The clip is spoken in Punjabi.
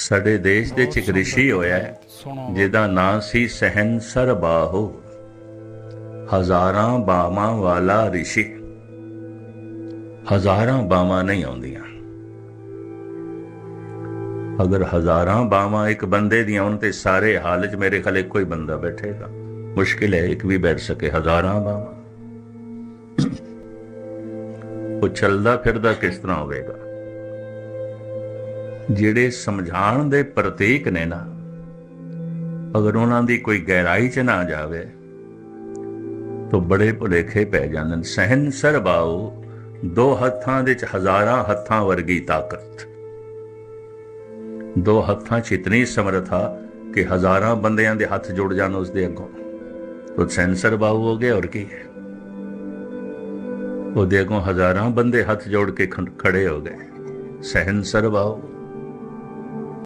ਸਾਡੇ ਦੇਸ਼ ਦੇ ਵਿੱਚ ਇੱਕ ਰਿਸ਼ੀ ਹੋਇਆ ਹੈ, ਜਿਹਦਾ ਨਾਂ ਸੀ ਸਹਿਨਸਰ ਬਾਹੂ। ਹਜ਼ਾਰਾਂ ਬਾਵਾਂ ਵਾਲਾ ਰਿਸ਼ੀ। ਹਜ਼ਾਰਾਂ ਬਾਵਾਂ ਨਹੀਂ ਆਉਂਦੀਆਂ। ਅਗਰ ਹਜ਼ਾਰਾਂ ਬਾਵਾਂ ਇੱਕ ਬੰਦੇ ਦੀਆਂ ਹੋਣ ਤੇ ਸਾਰੇ ਹਾਲ 'ਚ ਮੇਰੇ ਖਲੇ ਕੋਈ ਬੰਦਾ ਬੈਠੇਗਾ। ਮੁਸ਼ਕਿਲ ਹੈ ਇੱਕ ਵੀ ਬੈਠ ਸਕੇ ਹਜ਼ਾਰਾਂ ਬਾਵਾਂ ਉਹ ਚੱਲਦਾ ਫਿਰਦਾ ਕਿਸ ਤਰ੍ਹਾਂ ਹੋਵੇਗਾ? ਜਿਹੜੇ ਸਮਝਾਣ ਦੇ ਪ੍ਰਤੀਕ ਨੇ ਨਾ, ਅਗਰ ਉਹਨਾਂ ਦੀ ਕੋਈ ਗਹਿਰਾਈ ਚ ਨਾ ਜਾਵੇ, ਤਾਂ ਬੜੇ ਭੁਲੇਖੇ ਪੈ ਜਾਂਦੇ ਨੇ। ਸਹਿਨਸਰ ਦੋ ਹੱਥਾਂ ਦੇ ਚ ਹਜ਼ਾਰਾਂ ਹੱਥਾਂ ਵਰਗੀ ਤਾਕਤ। ਦੋ ਹੱਥਾਂ ਚ ਇਤਨੀ ਸਮਰਥਾ ਕਿ ਹਜ਼ਾਰਾਂ ਬੰਦਿਆਂ ਦੇ ਹੱਥ ਜੁੜ ਜਾਣ ਉਸ ਦੇ ਅੱਗੋਂ। ਤੋ ਸੈਂਸਰ ਬਾਉ ਹੋ ਗਿਆ ਔਰ ਕੀ ਹੈ? ਉਹਦੇ ਅੱਗੋਂ ਹਜ਼ਾਰਾਂ ਬੰਦੇ ਹੱਥ ਜੋੜ ਕੇ ਖੜੇ ਹੋ ਗਏ। ਸਹਿਨਸਰ ਬਾਉ।